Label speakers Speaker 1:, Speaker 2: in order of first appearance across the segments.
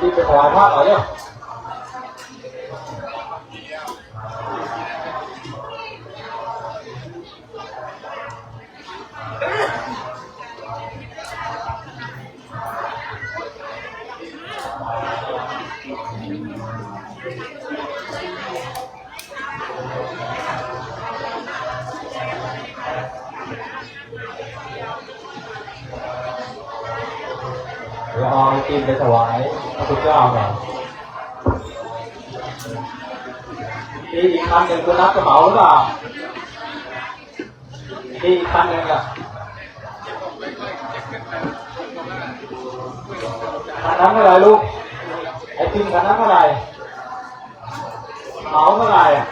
Speaker 1: ที่ไปถวายพระหน่อยเนี่ย เดี๋ยวเอาไอติมไปถวายพระพุทธเจ้าหน่อยนี่อีกคันหนึ่งคุณนับกระเหมาหรือเปล่านี่อีกคันหนึ่งอะคันนั้นเท่าไรลูกไอติมคันนั้นเท่าไรเหมาเท่าไหร่ะ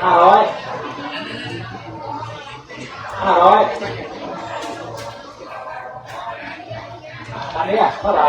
Speaker 1: ห้าร้อย ห้าร้อยอันนี้อะเท่าไหร่